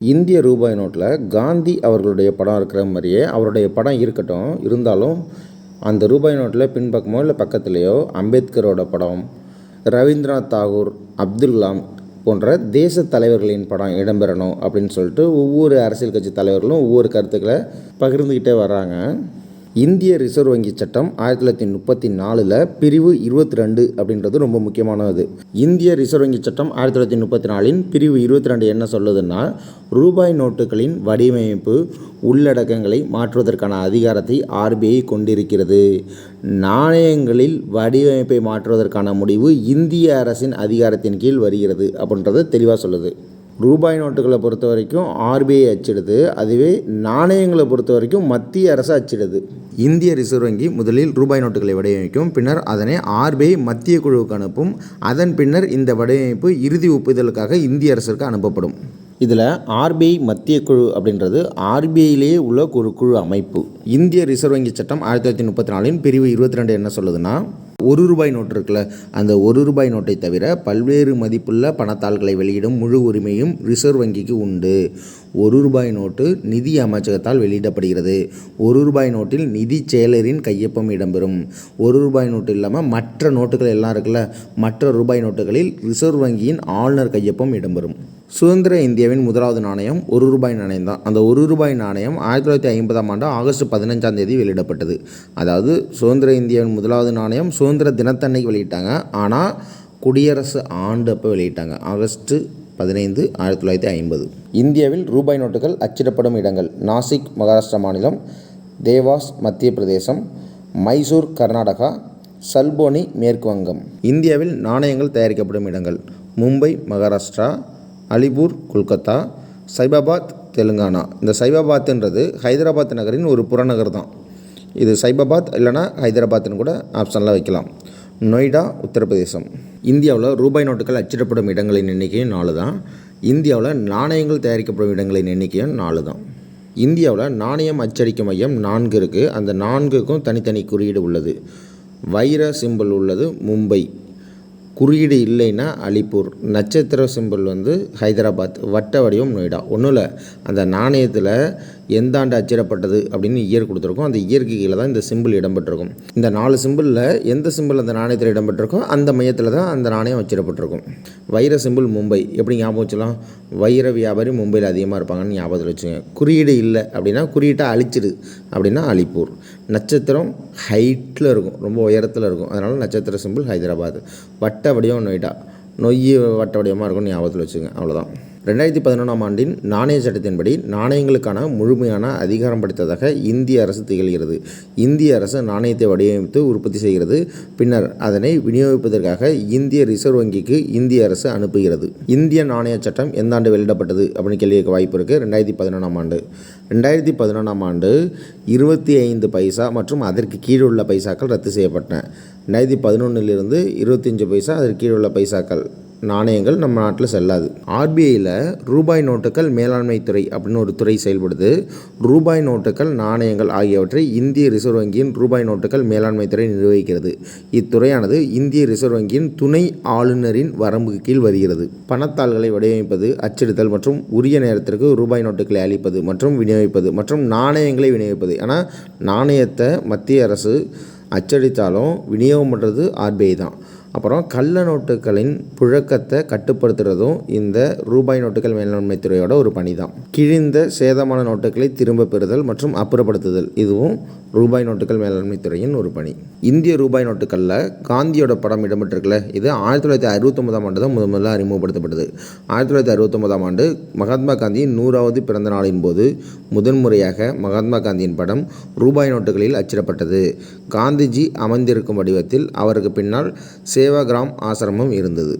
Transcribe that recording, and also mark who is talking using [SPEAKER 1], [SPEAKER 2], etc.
[SPEAKER 1] இந்திய ரூபாய் நோட்டில் காந்தி அவர்களுடைய படம் இருக்கிற மாதிரியே அவருடைய படம் இருக்கட்டும் இருந்தாலும் அந்த ரூபாய் நோட்டில் பின்பக்கமோ இல்லை பக்கத்துலேயோ அம்பேத்கரோட படம் ரவீந்திரநாத் தாகூர் அப்துல் கலாம் போன்ற தேச தலைவர்களின் படம் இடம்பெறணும் அப்படின்னு சொல்லிட்டு ஒவ்வொரு அரசியல் கட்சி தலைவர்களும் ஒவ்வொரு கருத்துக்களை பகிர்ந்துக்கிட்டே வர்றாங்க. இந்திய ரிசர்வ் வங்கி சட்டம் ஆயிரத்தி தொள்ளாயிரத்தி முப்பத்தி நாலில் பிரிவு இருபத்தி ரெண்டு அப்படின்றது ரொம்ப முக்கியமானது. இந்திய ரிசர்வ் வங்கி சட்டம் ஆயிரத்தி தொள்ளாயிரத்தி முப்பத்தி நாலின் பிரிவு இருபத்தி ரெண்டு என்ன சொல்லுதுன்னா ரூபாய் நோட்டுகளின் வடிவமைப்பு உள்ளடக்கங்களை மாற்றுவதற்கான அதிகாரத்தை ஆர்பிஐ கொண்டிருக்கிறது. நாணயங்களில் வடிவமைப்பை மாற்றுவதற்கான முடிவு இந்திய அரசின் அதிகாரத்தின் கீழ் வருகிறது அப்படின்றத தெளிவாக சொல்லுது. ரூபாய் நோட்டுகளை பொறுத்த வரைக்கும் ஆர்பிஐ அச்சிடுது. அதுவே நாணயங்களை பொறுத்த வரைக்கும் மத்திய அரசு அச்சிடுது. இந்திய ரிசர்வ் வங்கி முதலில் ரூபாய் நோட்டுகளை வடிவமைக்கும். பின்னர் அதனை ஆர்பிஐ மத்திய குழுவுக்கு அனுப்பும். அதன் பின்னர் இந்த வடிவமைப்பு இறுதி ஒப்புதலுக்காக இந்திய அரசிற்கு அனுப்பப்படும். இதில் ஆர்பிஐ மத்திய குழு அப்படின்றது ஆர்பிஐலேயே உள்ள ஒரு குழு அமைப்பு. இந்திய ரிசர்வ் வங்கி சட்டம் ஆயிரத்தி தொள்ளாயிரத்தி முப்பத்தி நாலின் பிரிவு இருபத்தி ரெண்டு என்ன சொல்லுதுன்னா ஒரு ரூபாய் நோட்டு இருக்குல்ல அந்த ஒரு ரூபாய் நோட்டை தவிர பல்வேறு மதிப்புள்ள பணத்தாள்களை வெளியிடும் முழு உரிமையும் ரிசர்வ் வங்கிக்கு உண்டு. ஒரு ரூபாய் நோட்டு நிதி அமைச்சகத்தால் வெளியிடப்படுகிறது. ஒரு ரூபாய் நோட்டில் நிதி செயலரின் கையொப்பம் இடம்பெறும். ஒரு ரூபாய் நோட்டு இல்லாமல் மற்ற நோட்டுகள் எல்லாம் இருக்குல்ல மற்ற ரூபாய் நோட்டுகளில் ரிசர்வ் வங்கியின் ஆளுநர் கையொப்பம் இடம்பெறும். சுதந்திர இந்தியாவின் முதலாவது நாணயம் ஒரு ரூபாய் நாணயம் தான். அந்த ஒரு ரூபாய் நாணயம் ஆயிரத்தி தொள்ளாயிரத்தி ஐம்பதாம் ஆண்டு ஆகஸ்ட் பதினஞ்சாம் தேதி வெளியிடப்பட்டது. அதாவது சுதந்திர இந்தியாவின் முதலாவது நாணயம் சுதந்திர தினத்தன்னைக்கு வெளியிட்டாங்க. ஆனால் குடியரசு ஆண்டு அப்போ வெளியிட்டாங்க. ஆகஸ்ட்டு பதினைந்து ஆயிரத்தி தொள்ளாயிரத்தி ஐம்பது. இந்தியாவில் ரூபாய் நோட்டுகள் அச்சிடப்படும் இடங்கள். நாசிக் மகாராஷ்டிரா மாநிலம் தேவாஸ் மத்திய பிரதேசம் மைசூர் கர்நாடகா சல்போனி மேற்கு வங்கம். இந்தியாவில் நாணயங்கள் தயாரிக்கப்படும் இடங்கள். மும்பை மகாராஷ்டிரா அலிபூர் கொல்கத்தா சைபாபாத் தெலுங்கானா. இந்த சைபாபாத்ன்றது ஹைதராபாத் நகரின் ஒரு புறநகர் தான் இது சைபாபாத் இல்லைனா ஹைதராபாத்னு கூட ஆப்ஷனில் வைக்கலாம். நொய்டா உத்தரப்பிரதேசம். இந்தியாவில் ரூபாய் நோட்டுகள் அச்சிடப்படும் இடங்களின் எண்ணிக்கையும் நாலு தான். இந்தியாவில் நாணயங்கள் தயாரிக்கப்படும் இடங்களின் எண்ணிக்கையும் நாலு தான். இந்தியாவில் நாணயம் அச்சடிக்கும் மையம் நான்கு இருக்குது அந்த நான்குக்கும் தனித்தனி குறியீடு உள்ளது. வைர சிம்பிள் உள்ளது மும்பை. குறியீடு இல்லைன்னா அலிப்பூர். நட்சத்திர சிம்பிள் வந்து ஹைதராபாத். வட்ட வடிவம் நொய்டா. ஒன்றும் இல்லை. அந்த நாணயத்தில் எந்த ஆண்டு அச்சிடப்பட்டது அப்படின்னு இயர் கொடுத்துருக்கோம். அந்த இயற்கை கீழே தான் இந்த சிம்பிள் இடம்பெற்றிருக்கும். இந்த நாலு சிம்பிளில் எந்த சிம்பிள் அந்த நாணயத்தில் இடம்பெற்றிருக்கோ அந்த மையத்தில் தான் அந்த நாணயம் அச்சிடப்பட்டிருக்கும். வைர சிம்பிள் மும்பை. எப்படி ஞாபகம் வச்சலாம் வைர வியாபாரி மும்பையில் அதிகமாக இருப்பாங்கன்னு ஞாபகத்தில் வச்சுங்க. குறியீடு இல்லை அப்படின்னா குறியீட்டை அழிச்சிடு அப்படின்னா அலிப்பூர் நட்சத்திரம் ஹைட்டில் இருக்கும். ரொம்ப உயரத்தில் இருக்கும். அதனால் நட்சத்திர சிம்பிள் ஹைதராபாத். வட்ட வடிவம் நொய்டா நொய் வட்ட வடிவமாக இருக்கும்னு ஞாபகத்தில் வச்சுங்க. அவ்வளோதான் ரெண்டாயிரத்தி பதினொன்றாம் ஆண்டின் நாணய சட்டத்தின்படி நாணயங்களுக்கான முழுமையான அதிகாரம் படைத்ததாக இந்திய அரசு திகழ்கிறது. இந்திய அரசு நாணயத்தை வடிவமைத்து உற்பத்தி செய்கிறது. பின்னர் அதனை விநியோகிப்பதற்காக இந்திய ரிசர்வ் வங்கிக்கு இந்திய அரசு அனுப்புகிறது. இந்திய நாணய சட்டம் எந்த ஆண்டு வெளியிடப்பட்டது அப்படின்னு கேள்வி வாய்ப்பு இருக்குது ரெண்டாயிரத்தி பதினொன்றாம் ஆண்டு. ரெண்டாயிரத்தி பதினொன்றாம் ஆண்டு இருபத்தி ஐந்து பைசா மற்றும் அதற்கு கீழே உள்ள பைசாக்கள் ரத்து செய்யப்பட்டன. ரெண்டாயிரத்தி பதினொன்றிலிருந்து இருபத்தஞ்சு பைசா அதற்கு கீழே உள்ள பைசாக்கள். நாணயங்கள் நம்ம நாட்டில் செல்லாது. ஆர்பிஐயில் ரூபாய் நோட்டுகள் மேலாண்மை துறை அப்படின்னு ஒரு துறை செயல்படுது. ரூபாய் நோட்டுகள் நாணயங்கள் ஆகியவற்றை இந்திய ரிசர்வ் வங்கியின் ரூபாய் நோட்டுகள் மேலாண்மை துறை நிர்வகிக்கிறது. இத்துறையானது இந்திய ரிசர்வ் வங்கியின் துணை ஆளுநரின் வரம்புக்கு கீழ் வருகிறது. பணத்தாள்களை வடிவமைப்பது அச்சிடுதல் மற்றும் உரிய நேரத்திற்கு ரூபாய் நோட்டுகளை அளிப்பது மற்றும் விநியோகிப்பது மற்றும் நாணயங்களை விநியோகிப்பது. ஆனால் நாணயத்தை மத்திய அரசு அச்சடித்தாலும் விநியோகம் பண்ணுறது ஆர்பிஐ தான். அப்புறம் கள்ள நோட்டுகளின் புழக்கத்தை கட்டுப்படுத்துகிறதும் இந்த ரூபாய் நோட்டுகள் மேலாண்மை துறையோட ஒரு பணி தான் கிழிந்த சேதமான நோட்டுகளை திரும்ப பெறுதல் மற்றும் அப்புறப்படுத்துதல் இதுவும் ரூபாய் நோட்டுகள் மேலாண்மை துறையின் ஒரு பணி. இந்திய ரூபாய் நோட்டுகளில் காந்தியோட படம் இடம்பெற்றிருக்கல இது ஆயிரத்தி தொள்ளாயிரத்தி அறுபத்தொம்பதாம் ஆண்டு தான் முதன் முதல்ல அறிமுகப்படுத்தப்பட்டது. ஆயிரத்தி தொள்ளாயிரத்தி அறுபத்தொம்பதாம் ஆண்டு மகாத்மா காந்தியின் நூறாவது பிறந்த நாளின் போது முதன்முறையாக மகாத்மா காந்தியின் படம் ரூபாய் நோட்டுகளில் அச்சிடப்பட்டது. காந்திஜி அமர்ந்திருக்கும் வடிவத்தில் அவருக்கு பின்னால் சேவாகிராம் ஆசிரமம் இருந்தது.